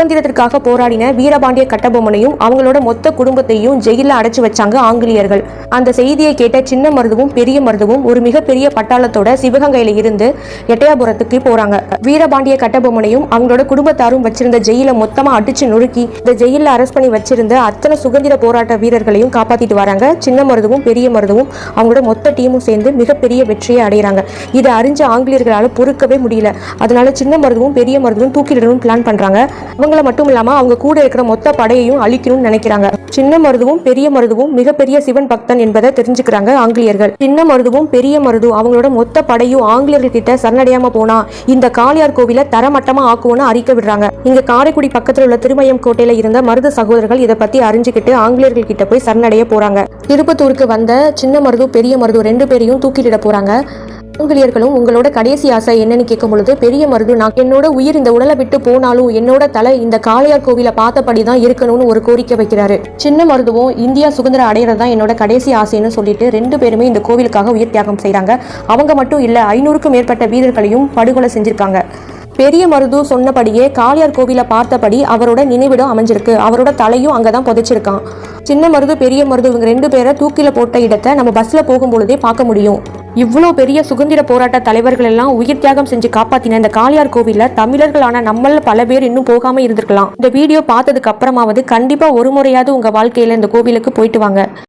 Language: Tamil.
சுதந்திரத்திற்காக போராடின வீரபாண்டிய கட்டபொம்மனையும் அவங்களோட மொத்த குடும்பத்தையும் ஜெயில அடைச்சு வச்சாங்க ஆங்கிலேயர்கள். அந்த செய்தியை கேட்ட சின்ன மருதுவும் பெரிய மருதுவும் ஒரு மிகப்பெரிய பட்டாளத்தோட சிவகங்கையில இருந்து எட்டயாபுரத்துக்கு போறாங்க. வீரபாண்டிய கட்டபொம்மனையும் அவங்களோட குடும்பத்தாரும் வச்சிருந்த ஜெயில மொத்தமா அடிச்சு நொறுக்கி இந்த ஜெயில அரெஸ்ட் பண்ணி வச்சிருந்த அத்தனை சுதந்திர போராட்ட வீரர்களையும் காப்பாத்திட்டு வராங்க. சின்ன மருதுவும் பெரிய மருதுவும் அவங்களோட மொத்த டீமும் சேர்ந்து மிகப்பெரிய வெற்றியை அடைகிறாங்க இதை அறிஞ்ச ஆங்கிலேயர்களால பொறுக்கவே முடியல. அதனால சின்ன மருதுவும் பெரிய மருதுவும் தூக்கிடணும்னு பிளான் பண்றாங்க. இவங்கள மட்டும் இல்லாம அவங்க கூட இருக்கிற மொத்த படையையும் அழிக்கணும்னு நினைக்கிறாங்க. சின்ன மருதுவும் பெரிய மருதுவும் மிகப்பெரிய சிவன் பக்தன் என்பதை தெரிஞ்சுக்கிறாங்க ஆங்கிலேயர்கள். சின்ன மருதுவும் பெரிய மருது அவங்களோட மொத்த படையும் ஆங்கிலேயர்கள் கிட்ட சரணடையாம போனா இந்த காளியார் கோவில தரமட்டமா ஆக்குவோன்னு அறிக்க விடுறாங்க. இங்க காரைக்குடி பக்கத்துல உள்ள திருமயம் கோட்டையில இருந்த மருது சகோதரர்கள் இதை பத்தி அறிஞ்சுக்கிட்டு ஆங்கிலேயர்கள் கிட்ட போய் சரணடைய போறாங்க. திருப்பத்தூருக்கு வந்த சின்ன மருது பெரிய மருது ரெண்டு பேரையும் தூக்கிலிட போறாங்க. ஆங்கிலேயர்களும் உங்களோட கடைசி ஆசை என்னன்னு கேட்கும் பொழுது பெரிய மருது நான் என்னோட உயிர் இந்த உடலை விட்டு போனாலும் என்னோட தலை இந்த காளையார் கோவிலை பார்த்தபடி தான் இருக்கணும்னு ஒரு கோரிக்கை வைக்கிறாரு. சின்ன மருதுவும் இந்தியா சுதந்திரம் அடையிறது தான் என்னோட கடைசி ஆசைன்னு சொல்லிட்டு ரெண்டு பேருமே இந்த கோவிலுக்காக உயிர் தியாகம் செய்கிறாங்க அவங்க மட்டும் இல்ல ஐநூறுக்கும் மேற்பட்ட வீரர்களையும் படுகொலை செஞ்சிருக்காங்க. பெரிய மருது சொன்னபடியே காளியார் கோவிலை பார்த்தபடி அவரோட நினைவிடம் அமைஞ்சிருக்கு. அவரோட தலையும் அங்கதான் புதைச்சிருக்கான். சின்ன மருது பெரிய மருது இவங்க ரெண்டு பேரை தூக்கில போட்ட இடத்தை நம்ம பஸ்ல போகும் பொழுதே பார்க்க முடியும். இவ்வளோ பெரிய சுதந்திர போராட்ட தலைவர்கள் எல்லாம் உயிர் தியாகம் செஞ்சு காப்பாத்தின இந்த காளியார் கோவிலில் தமிழர்களான நம்மள பல பேர் இன்னும் போகாம இருந்திருக்கலாம். இந்த வீடியோ பார்த்ததுக்கு அப்புறமாவது கண்டிப்பா ஒரு முறையாவது உங்க வாழ்க்கையில இந்த கோவிலுக்கு போயிட்டு வாங்க.